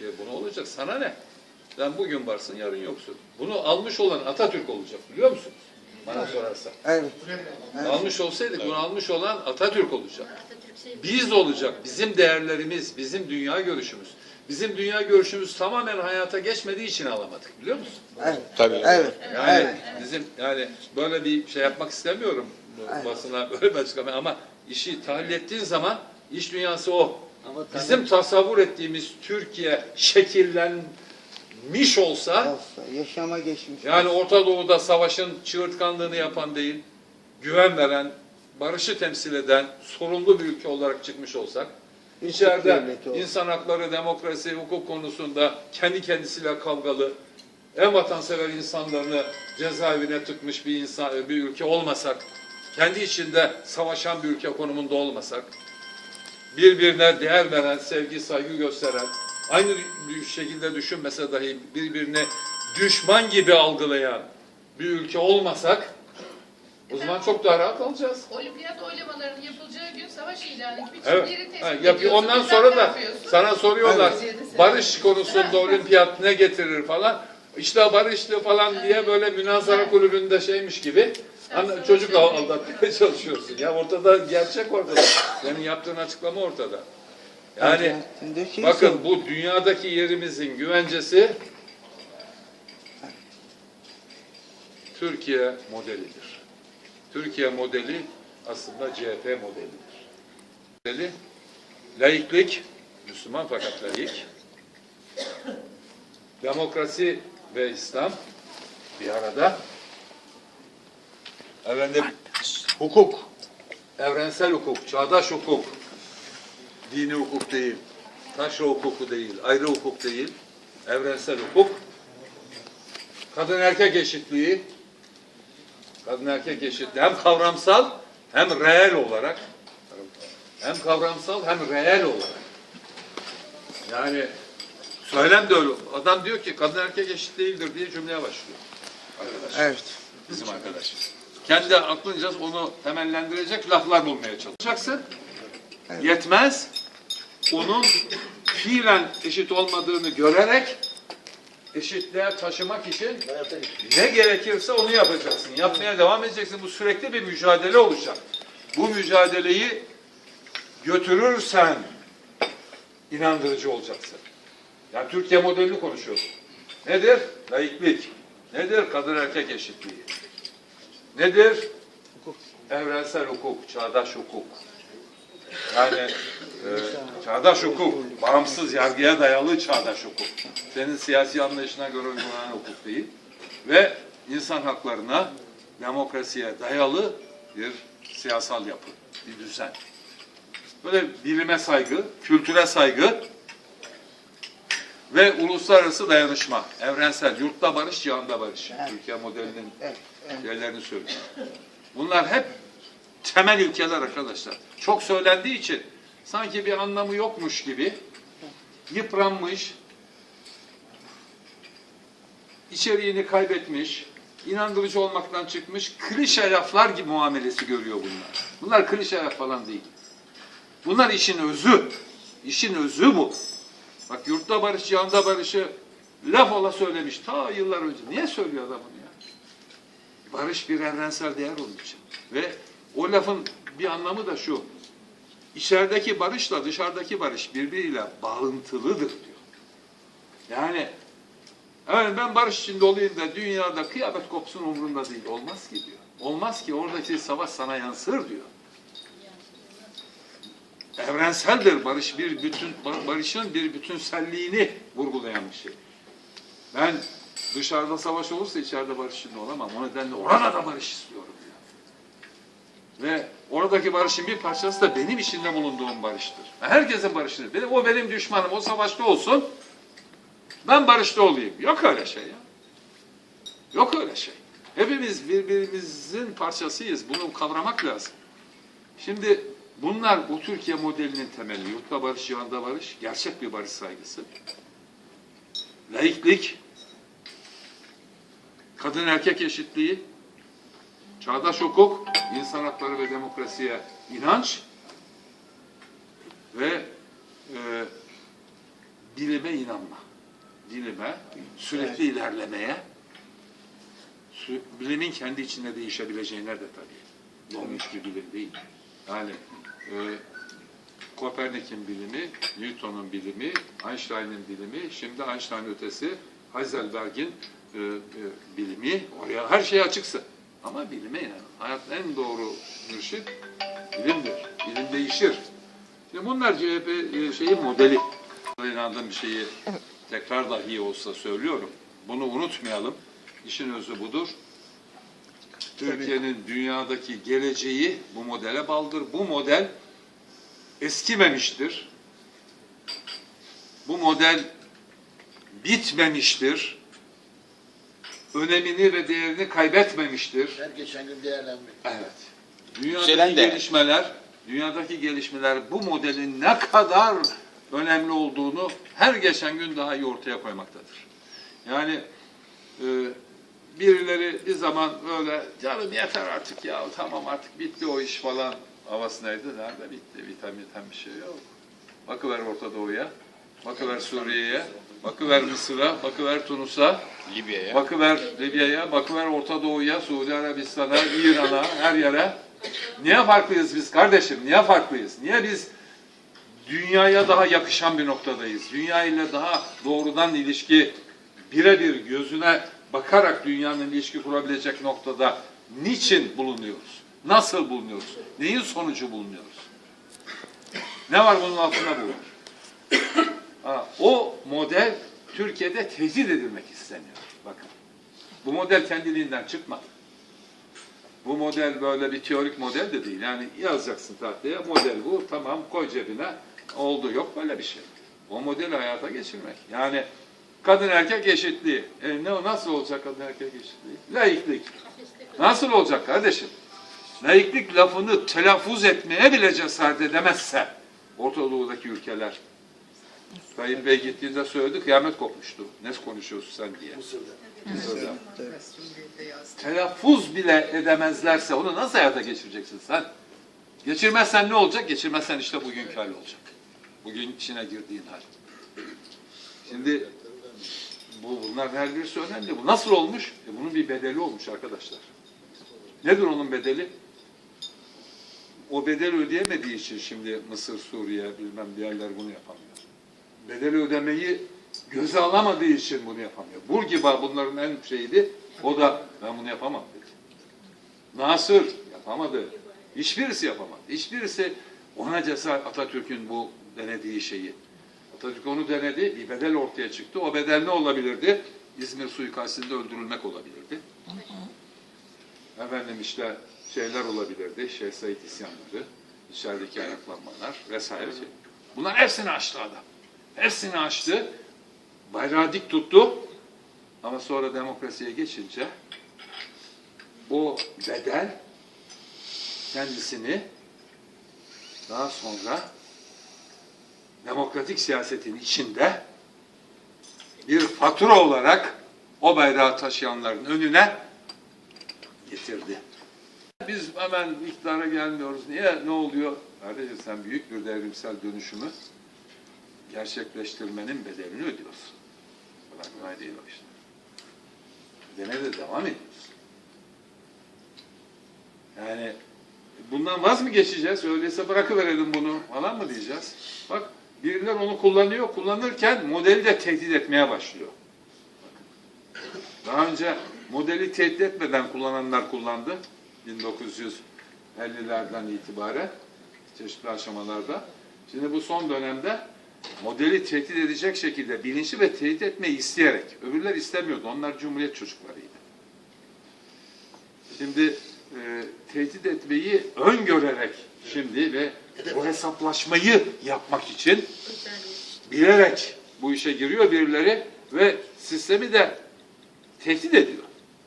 Türkiye bunu olacak. Sana ne? Sen bugün varsın, yarın yoksun. Bunu almış olan Atatürk olacak biliyor musun? Bana sorarsan. Evet. Almış olsaydık bunu almış olan Atatürk olacak. Atatürk şey- Biz olacak. Bizim değerlerimiz, bizim dünya görüşümüz. Bizim dünya görüşümüz tamamen hayata geçmediği için alamadık biliyor musun? Evet. Tabii. Evet. Yani Evet. bizim yani böyle bir şey yapmak istemiyorum bu basına böyle bir açıklama ama işi tahlil ettiğin zaman iş dünyası o. Bizim tasavvur ettiğimiz Türkiye şekillenmiş olsa Olsa, yaşama geçmiş. yani Orta Doğu'da savaşın çığırtkanlığını yapan değil, güven veren, barışı temsil eden, sorumlu bir ülke olarak çıkmış olsak, içeride devleti insan hakları, demokrasi, hukuk konusunda kendi kendisiyle kavgalı, en vatansever insanlarını cezaevine tıkmış bir insan, bir ülke olmasak, kendi içinde savaşan bir ülke konumunda olmasak, birbirine değer veren, sevgi, saygı gösteren, aynı şekilde düşünmese dahi birbirini düşman gibi algılayan bir ülke olmasak, o zaman çok daha rahat alacağız. Olimpiyat oylamalarının yapılacağı gün savaş ilanı gibi Evet. tespit Ha, yapıyor. Ondan sonra da sana soruyorlar Evet. barış konusunda olimpiyat ne getirir falan. İşte barışlı falan diye böyle münazara kulübünde şeymiş gibi Anla- çocuk al- aldatmaya çalışıyorsun. Ya ortada gerçek ortada. Senin yaptığın açıklama ortada. Yani şey bakın bu dünyadaki yerimizin güvencesi Türkiye modelidir. Türkiye modeli aslında CHP modelidir. Modeli laiklik, Müslüman fakat laik, demokrasi ve İslam bir arada. Efendim, hukuk, evrensel hukuk, çağdaş hukuk, dini hukuk değil, taşra hukuku değil, ayrı hukuk değil, evrensel hukuk, kadın erkek eşitliği, kadın erkek eşitliği hem kavramsal hem reel olarak, hem kavramsal hem reel olarak. Yani söylem de öyle. Adam diyor ki kadın erkek eşit değildir diye cümleye başlıyor. Arkadaş. Evet. Bizim arkadaş. Kendi aklınca onu temellendirecek laflar bulmaya çalışacaksın. Yetmez. Onun fiilen eşit olmadığını görerek eşitliğe taşımak için ne gerekirse onu yapacaksın. Yapmaya devam edeceksin. Bu sürekli bir mücadele olacak. Bu mücadeleyi götürürsen inandırıcı olacaksın. Yani Türkiye modelini konuşuyoruz. Nedir? Laiklik. Nedir? Kadın erkek eşitliği. Nedir? Evrensel hukuk, çağdaş hukuk. Yani e, çağdaş hukuk, bağımsız yargıya dayalı çağdaş hukuk. Senin siyasi anlayışına göre uygulanan hukuk değil. Ve insan haklarına, demokrasiye dayalı bir siyasal yapı, bir düzen. Böyle bilime saygı, kültüre saygı ve uluslararası dayanışma, evrensel, yurtta barış, cihanda barış. Evet. Türkiye modelinin Evet. evet. yerlerini söylüyor. Bunlar hep temel ilkeler arkadaşlar. Çok söylendiği için sanki bir anlamı yokmuş gibi yıpranmış, içeriğini kaybetmiş, inandırıcı olmaktan çıkmış klişe laflar gibi muamelesi görüyor bunlar. Bunlar klişe laf falan değil. Bunlar işin özü. İşin özü bu. Bak yurtta barış, cihanda barışı laf ola söylemiş ta yıllar önce. Niye söylüyor adam bunu ya? Barış bir evrensel değer onun için. Ve o lafın bir anlamı da şu. İçerideki barışla dışarıdaki barış birbiriyle bağlantılıdır diyor. Yani evet ben barış içinde olayım da dünyada kıyamet kopsun umurunda değil. Olmaz ki diyor. Olmaz ki oradaki savaş sana yansır diyor. Evrenseldir barış bir bütün barışın bir bütünselliğini vurgulayan bir şey. Ben dışarıda savaş olursa içeride barış içinde olamam. O nedenle orada da barış istiyorum diyor. Ve oradaki barışın bir parçası da benim içinde bulunduğum barıştır. Herkesin barışıdır. Benim, o benim düşmanım. O savaşta olsun. Ben barışta olayım. Yok öyle şey ya. Yok öyle şey. Hepimiz birbirimizin parçasıyız. Bunu kavramak lazım. Şimdi bunlar bu Türkiye modelinin temeli. Yurtta barış, cihanda barış, gerçek bir barış saygısı. Laiklik, kadın erkek eşitliği, çağdaş hukuk, insan hakları ve demokrasiye inanç ve e, bilime inanma. Bilime, sürekli ilerlemeye, sü- bilimin kendi içinde değişebileceğine de tabii. Donmuş bir bilim değil. Yani e, Kopernik'in bilimi, Newton'un bilimi, Einstein'ın bilimi, şimdi Einstein ötesi Heisenberg'in e, e, bilimi, oraya her şey açıksın. Ama bilime inanın. Hayatın en doğru mürşit bilimdir. Bilim değişir. Şimdi bunlar CHP e, şeyi modeli. İnandığım bir şeyi tekrar dahi olsa söylüyorum. Bunu unutmayalım. İşin özü budur. Türkiye'nin dünyadaki geleceği bu modele bağlıdır. Bu model eskimemiştir. Bu model bitmemiştir. Önemini ve değerini kaybetmemiştir. Her geçen gün değerlenmek. Evet. Dünyadaki Yükselen de- gelişmeler, dünyadaki gelişmeler bu modelin ne kadar önemli olduğunu her geçen gün daha iyi ortaya koymaktadır. Yani e, birileri bir zaman böyle canım yeter artık ya tamam artık bitti o iş falan havasındaydı. Nerede bitti? Biten biten bir şey yok. Bakıver Orta Doğu'ya, bakıver Suriye'ye, bakıver Mısır'a, bakıver Tunus'a, Libya'ya. Bakıver Libya'ya, bakıver Orta Doğu'ya, Suudi Arabistan'a, İran'a, her yere. Niye farklıyız biz kardeşim? Niye farklıyız? Niye biz dünyaya daha yakışan bir noktadayız? Dünya ile daha doğrudan ilişki, birebir gözüne bakarak dünyanın ilişki kurabilecek noktada niçin bulunuyoruz? Nasıl bulunuyoruz? Neyin sonucu bulunuyoruz? Ne var bunun altında bu o model Türkiye'de tehdit edilmek isteniyor. Bakın. Bu model kendiliğinden çıkmadı. Bu model böyle bir teorik model de değil. Yani yazacaksın tahtaya model bu tamam koy cebine oldu yok böyle bir şey. O modeli hayata geçirmek. Yani kadın erkek eşitliği. E ne nasıl olacak kadın erkek eşitliği? Laiklik. Nasıl olacak kardeşim? Laiklik lafını telaffuz etmeye bile cesaret edemezse Orta Doğu'daki ülkeler Tayyip Bey gittiğinde söyledi, kıyamet kopmuştu. Ne konuşuyorsun sen diye. Mısır'da. Mısır'da. Telaffuz bile edemezlerse onu nasıl hayata geçireceksin sen? Geçirmezsen ne olacak? Geçirmezsen işte bugünkü hal olacak. Bugün içine girdiğin hal. Şimdi bu bunlar her birisi önemli. Bu nasıl olmuş? E bunun bir bedeli olmuş arkadaşlar. Nedir onun bedeli? O bedeli ödeyemediği için şimdi Mısır, Suriye bilmem diğerler bunu yapamıyor. Bedeli ödemeyi göze alamadığı için bunu yapamıyor. Burgiba bunların en şeyiydi. O da ben bunu yapamam dedi. Nasır yapamadı. Hiçbirisi yapamadı. Hiçbirisi ona cesaret Atatürk'ün bu denediği şeyi. Atatürk onu denedi. Bir bedel ortaya çıktı. O bedel ne olabilirdi? İzmir suikastinde öldürülmek olabilirdi. Efendim işte şeyler olabilirdi. Şeyh Said isyanları, içerideki ayaklanmalar vesaire. Şey. Bunlar hepsini aştı adam. Hepsini aştı. Bayrağı dik tuttu. Ama sonra demokrasiye geçince o bedel kendisini daha sonra demokratik siyasetin içinde bir fatura olarak o bayrağı taşıyanların önüne getirdi. Biz hemen iktidara gelmiyoruz. Niye? Ne oluyor? Kardeşim sen büyük bir devrimsel dönüşümü gerçekleştirmenin bedelini ödüyorsun. Kolay kolay değil o işte. Dene de devam ediyoruz. Yani bundan vaz mı geçeceğiz? Öyleyse bırakıverelim bunu falan mı diyeceğiz? Bak birileri onu kullanıyor. Kullanırken modeli de tehdit etmeye başlıyor. Daha önce modeli tehdit etmeden kullananlar kullandı. 1950'lerden itibaren çeşitli aşamalarda. Şimdi bu son dönemde modeli tehdit edecek şekilde bilinçli ve tehdit etmeyi isteyerek. Öbürler istemiyordu. Onlar cumhuriyet çocuklarıydı. Şimdi e, tehdit etmeyi öngörerek şimdi ve o hesaplaşmayı yapmak için bilerek bu işe giriyor birileri ve sistemi de tehdit ediyor.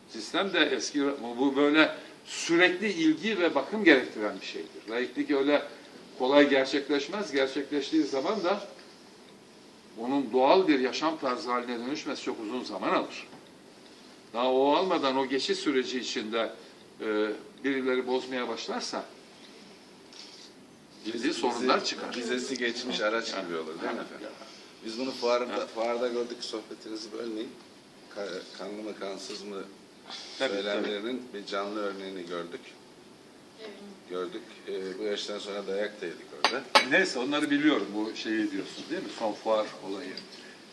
Sistem de eski bu böyle sürekli ilgi ve bakım gerektiren bir şeydir. Laiklik öyle kolay gerçekleşmez. Gerçekleştiği zaman da onun doğal bir yaşam tarzı haline dönüşmesi çok uzun zaman alır. Daha o almadan o geçiş süreci içinde e, birileri bozmaya başlarsa ciddi sorunlar çıkar. Vizesi geçmiş araç gibi olur değil mi efendim? Biz bunu fuarda, fuarda gördük sohbetinizi bölmeyin. Ka- Kanlı mı kansız mı Tabii, söylemlerinin bir canlı örneğini gördük. Gördük. Ee, bu yaştan sonra dayak da yedik orada. Neyse onları biliyorum bu şeyi diyorsun değil mi? Son fuar olayı.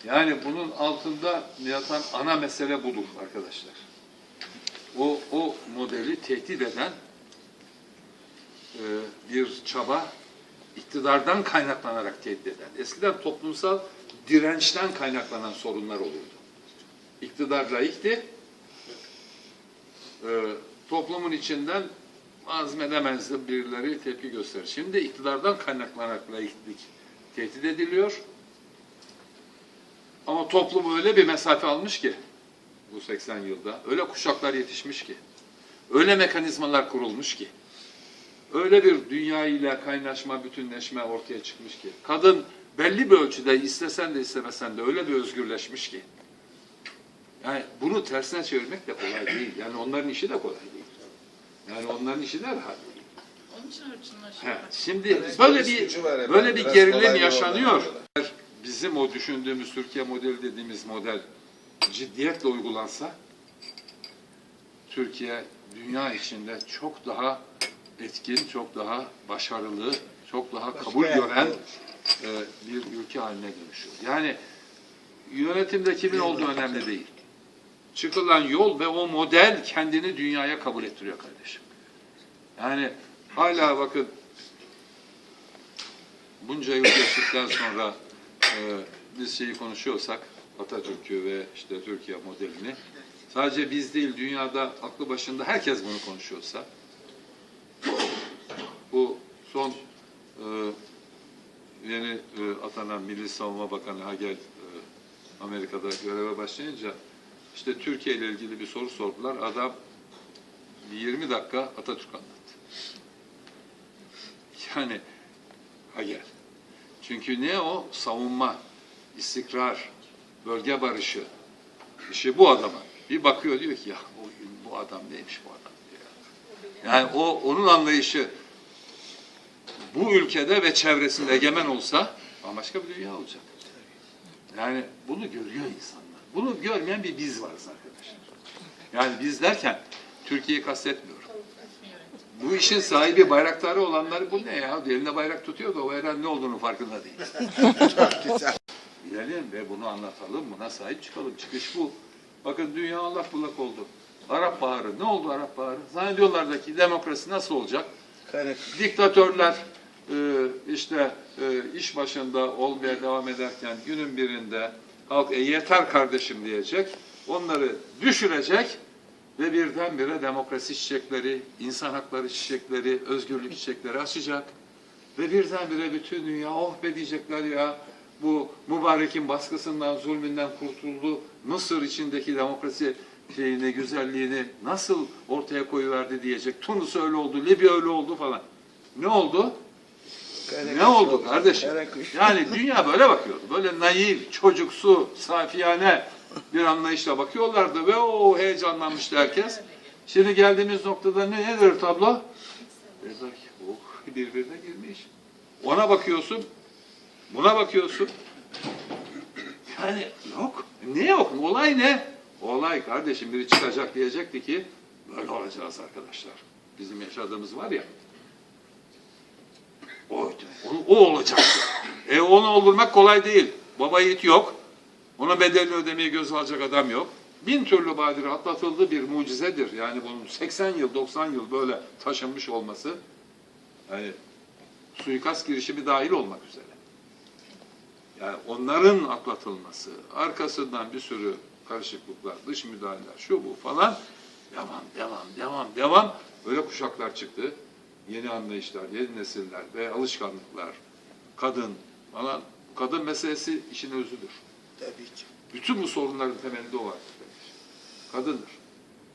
Yani bunun altında yatan ana mesele budur arkadaşlar. O, o modeli tehdit eden e, bir çaba iktidardan kaynaklanarak tehdit eden. Eskiden toplumsal dirençten kaynaklanan sorunlar olurdu. İktidar laikti. E, toplumun içinden azmedemezdi birileri tepki gösterir. Şimdi iktidardan kaynaklanarak laiklik tehdit ediliyor. Ama toplum öyle bir mesafe almış ki bu 80 yılda, öyle kuşaklar yetişmiş ki, öyle mekanizmalar kurulmuş ki, öyle bir dünya ile kaynaşma, bütünleşme ortaya çıkmış ki, kadın belli bir ölçüde istesen de istemesen de öyle bir özgürleşmiş ki, yani bunu tersine çevirmek de kolay değil. Yani onların işi de kolay değil. Yani onların işi de rahat değil. Onun için. He, şimdi böyle bir böyle bir gerilim yaşanıyor. Bizim o düşündüğümüz Türkiye modeli dediğimiz model ciddiyetle uygulansa Türkiye dünya içinde çok daha etkin, çok daha başarılı, çok daha kabul gören yer- e, bir ülke haline dönüşüyor. Yani yönetimde kimin olduğu önemli değil. Çıkılan yol ve o model kendini dünyaya kabul ettiriyor kardeşim. Yani hala bakın bunca yıl geçtikten sonra e, biz şeyi konuşuyorsak Atatürk'ü ve işte Türkiye modelini sadece biz değil dünyada aklı başında herkes bunu konuşuyorsa son e, yeni e, atanan Milli Savunma Bakanı Hagel e, Amerika'da göreve başlayınca işte Türkiye ile ilgili bir soru sordular. Adam bir 20 dakika Atatürk anlattı. Yani Hagel. Çünkü ne o? Savunma, istikrar, bölge barışı. İşi bu adama. Bir bakıyor diyor ki ya bu adam neymiş bu adam diyor. Yani o onun anlayışı bu ülkede ve çevresinde egemen olsa bambaşka bir dünya olacak. Yani bunu görüyor insanlar. Bunu görmeyen bir biz varız arkadaşlar. Yani biz derken Türkiye'yi kastetmiyorum. Bu işin sahibi bayraktarı olanlar bu ne ya? Elinde bayrak tutuyor da o bayrağın ne olduğunu farkında değil. Bilelim ve bunu anlatalım, buna sahip çıkalım. Çıkış bu. Bakın dünya Allah bullak oldu. Arap Baharı. Ne oldu Arap Baharı? Zannediyorlar ki demokrasi nasıl olacak? Diktatörler işte e, iş başında olmaya devam ederken günün birinde halk e, yeter kardeşim diyecek. Onları düşürecek ve birdenbire demokrasi çiçekleri, insan hakları çiçekleri, özgürlük çiçekleri açacak. Ve birdenbire bütün dünya oh be diyecekler ya bu mübarekin baskısından, zulmünden kurtuldu. Mısır içindeki demokrasi şeyini, güzelliğini nasıl ortaya koyuverdi diyecek. Tunus öyle oldu, Libya öyle oldu falan. Ne oldu? Ne oldu kardeşim? Yani dünya böyle bakıyordu. Böyle naif, çocuksu, safiyane bir anlayışla bakıyorlardı ve o heyecanlanmıştı herkes. Şimdi geldiğimiz noktada ne nedir tablo? Dediler ki oh birbirine girmiş. Ona bakıyorsun, buna bakıyorsun. Yani yok. Ne yok? Olay ne? Olay kardeşim biri çıkacak diyecekti ki böyle olacağız arkadaşlar. Bizim yaşadığımız var ya. O, o olacaktı. E onu oldurmak kolay değil. Baba yiğit yok. Ona bedelini ödemeyi göze alacak adam yok. Bin türlü badire atlatıldı bir mucizedir. Yani bunun 80 yıl, 90 yıl böyle taşınmış olması. Yani suikast girişimi dahil olmak üzere. Yani onların atlatılması, arkasından bir sürü karışıklıklar, dış müdahaleler, şu bu falan devam, devam, devam, devam. Böyle kuşaklar çıktı. Yeni anlayışlar, yeni nesiller ve alışkanlıklar, kadın falan. Kadın meselesi işin özüdür. Tabii ki. Bütün bu sorunların temelinde o var. Kadındır.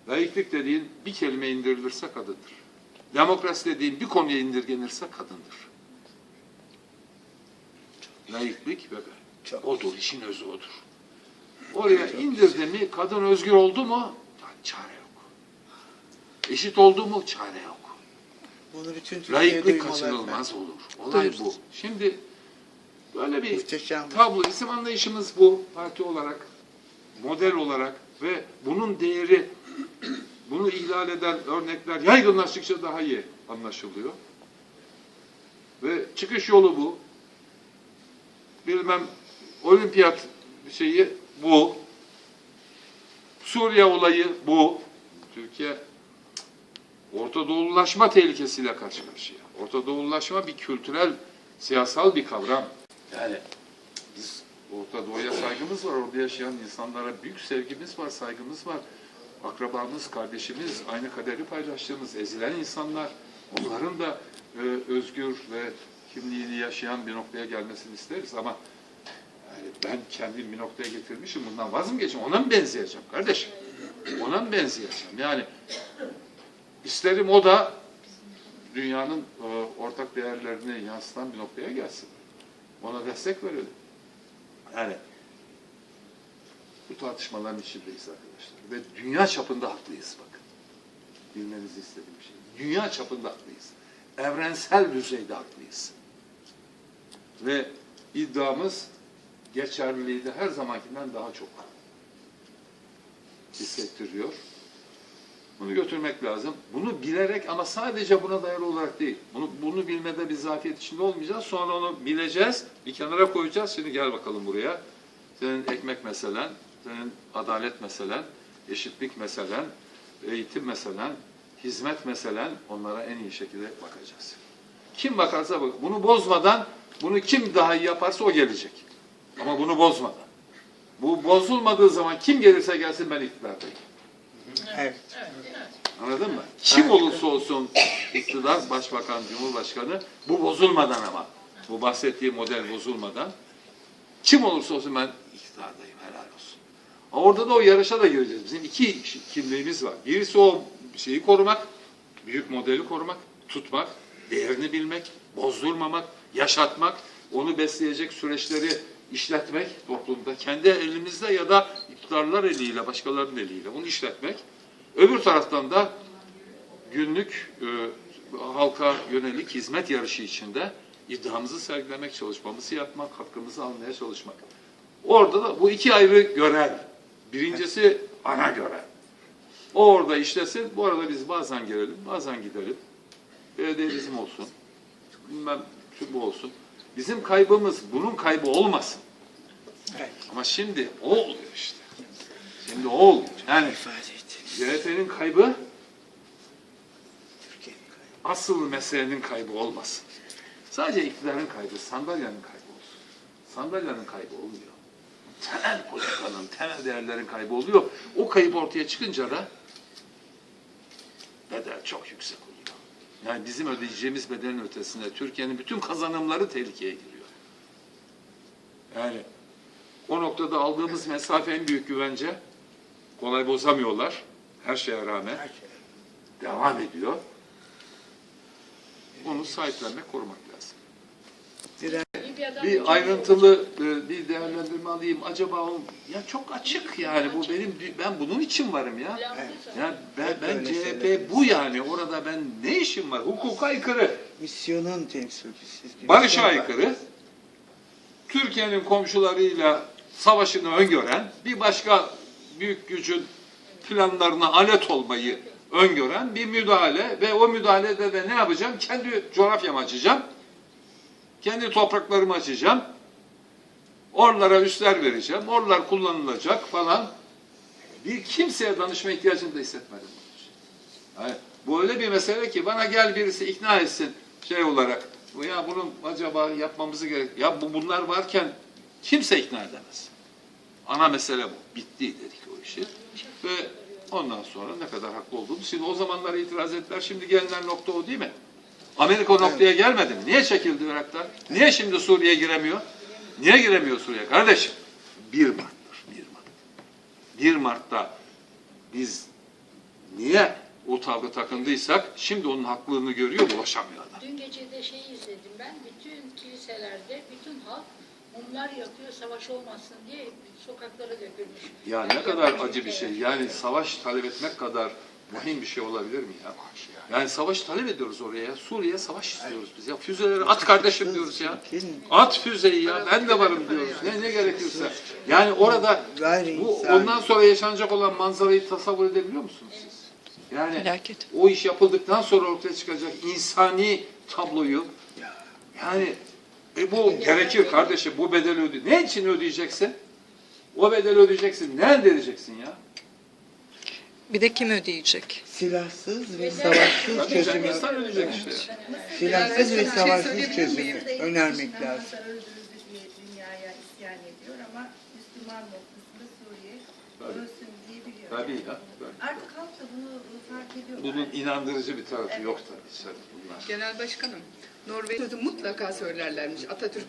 Layıklık dediğin bir kelime indirilirse kadındır. Demokrasi dediğin bir konuya indirgenirse kadındır. Layıklık ve odur, işin özü odur. Oraya indirdi mi, kadın özgür oldu mu, çare yok. Eşit oldu mu, çare yok. Bunu bütün Layıklık kaçınılmaz efendim. olur. Olay Duyursun. bu. Şimdi Böyle bir Muhteşem. tablo. Bizim anlayışımız bu parti olarak, model olarak ve bunun değeri, bunu ihlal eden örnekler yaygınlaştıkça daha iyi anlaşılıyor. Ve çıkış yolu bu. Bilmem olimpiyat şeyi bu. Suriye olayı bu. Türkiye Orta Doğulaşma tehlikesiyle karşı karşıya. Orta Doğulaşma bir kültürel, siyasal bir kavram. Yani biz Orta Doğu'ya saygımız var. Orada yaşayan insanlara büyük sevgimiz var, saygımız var. Akrabamız, kardeşimiz, aynı kaderi paylaştığımız ezilen insanlar. Onların da e, özgür ve kimliğini yaşayan bir noktaya gelmesini isteriz ama yani ben kendim bir noktaya getirmişim, bundan vaz mı geçeyim? Ona mı benzeyeceğim kardeşim? Ona mı benzeyeceğim? Yani isterim o da dünyanın e, ortak değerlerini yansıtan bir noktaya gelsin. Ona destek verelim. Yani bu tartışmaların içindeyiz arkadaşlar. Ve dünya çapında haklıyız bakın. Bilmenizi istediğim şey. Dünya çapında haklıyız. Evrensel düzeyde haklıyız. Ve iddiamız geçerliliği de her zamankinden daha çok hissettiriyor. Bunu götürmek lazım. Bunu bilerek ama sadece buna dayalı olarak değil. Bunu, bunu bilmede bir zafiyet içinde olmayacağız. Sonra onu bileceğiz, bir kenara koyacağız. Şimdi gel bakalım buraya. Senin ekmek meselen, senin adalet meselen, eşitlik meselen, eğitim meselen, hizmet meselen onlara en iyi şekilde bakacağız. Kim bakarsa bak, bunu bozmadan, bunu kim daha iyi yaparsa o gelecek. Ama bunu bozmadan. Bu bozulmadığı zaman kim gelirse gelsin ben iktidardayım. Evet. Anladın mı? Kim olursa olsun iktidar, başbakan, cumhurbaşkanı bu bozulmadan ama bu bahsettiği model bozulmadan kim olursa olsun ben iktidardayım helal olsun. Orada da o yarışa da gireceğiz. Bizim iki kimliğimiz var. Birisi o şeyi korumak, büyük modeli korumak, tutmak, değerini bilmek, bozdurmamak, yaşatmak, onu besleyecek süreçleri işletmek toplumda, kendi elimizde ya da iktidarlar eliyle, başkalarının eliyle onu işletmek. Öbür taraftan da günlük e, halka yönelik hizmet yarışı içinde iddiamızı sergilemek, çalışmamızı yapmak, hakkımızı almaya çalışmak. Orada da bu iki ayrı görev. Birincisi ana görev. O orada işlesin, bu arada biz bazen gelelim, bazen gidelim. Belediye bizim olsun, bilmem şu bu olsun. Bizim kaybımız bunun kaybı olmasın. Evet. Ama şimdi o oluyor işte. Şimdi o oluyor. Yani Türkiye'nin kaybı. asıl meselenin kaybı olmasın. Sadece iktidarın kaybı, sandalyenin kaybı olsun. Sandalyenin kaybı olmuyor. Temel politikanın, temel değerlerin kaybı oluyor. O kayıp ortaya çıkınca da bedel çok yüksek oluyor. Yani bizim ödeyeceğimiz bedelin ötesinde Türkiye'nin bütün kazanımları tehlikeye giriyor. Yani o noktada aldığımız mesafe en büyük güvence. Kolay bozamıyorlar her şeye rağmen Her şey. devam ediyor. Onu sahiplenmek, korumak lazım. Bir ayrıntılı e, bir değerlendirme alayım. Acaba o ya çok açık yani bu benim ben bunun için varım ya. Ya ben, ben CHP bu yani orada ben ne işim var? Hukuka aykırı, Misyonun temsilcisi. barışa aykırı. Türkiye'nin komşularıyla savaşını öngören, bir başka büyük gücün planlarına alet olmayı öngören bir müdahale ve o müdahalede de ne yapacağım? Kendi coğrafyamı açacağım. Kendi topraklarımı açacağım. Oralara üstler vereceğim. Oralar kullanılacak falan. Bir kimseye danışma ihtiyacını da hissetmedim. Yani bu öyle bir mesele ki bana gel birisi ikna etsin şey olarak. Ya bunun acaba yapmamızı gerek. Ya bu bunlar varken kimse ikna edemez. Ana mesele bu. Bitti dedik o işi. Ve ondan sonra ne kadar haklı olduğumuz. Şimdi o zamanlar itiraz ettiler. Şimdi gelinen nokta o değil mi? Amerika o noktaya gelmedi mi? Niye çekildi Irak'tan? Niye şimdi Suriye giremiyor? Niye giremiyor Suriye? Kardeşim 1 Mart'tır. 1 Mart. 1 Mart'ta biz niye o tavrı takındıysak şimdi onun haklılığını görüyor ulaşamıyor adam. Dün gece de şey izledim ben. Bütün kiliselerde bütün halk mumlar yakıyor savaş olmasın diye sokaklara dökülmüş. Ya ne kadar acı bir şey. Yani savaş talep etmek kadar vahim bir şey olabilir mi ya? Yani savaş talep ediyoruz oraya. Suriye'ye savaş istiyoruz biz ya. Füzeleri at kardeşim diyoruz ya. At füzeyi ya. Ben de varım diyoruz. Ne ne gerekiyorsa. Yani orada bu ondan sonra yaşanacak olan manzarayı tasavvur edebiliyor musunuz siz? Yani Felaket. o iş yapıldıktan sonra ortaya çıkacak insani tabloyu yani e bu gerekir kardeşim bu bedeli öde. Ne için ödeyeceksin? O bedeli ödeyeceksin. Ne elde edeceksin ya? Bir de kim ödeyecek? Silahsız ve savaşsız Ödeyecek çözümü, insan ödeyecek işte. silahsız ve savaşsız çözümü önermek lazım. öldürüldü diye dünyaya isyan ediyor ama Müslüman noktasında Suriye ölsün diye biliyor. Tabii ya. tabii. Artık halk da bunu fark ediyor. Bunun inandırıcı bir tarafı yok tabii. bunlar. Genel Başkanım, Norveç sözü mutlaka söylerlermiş. Atatürk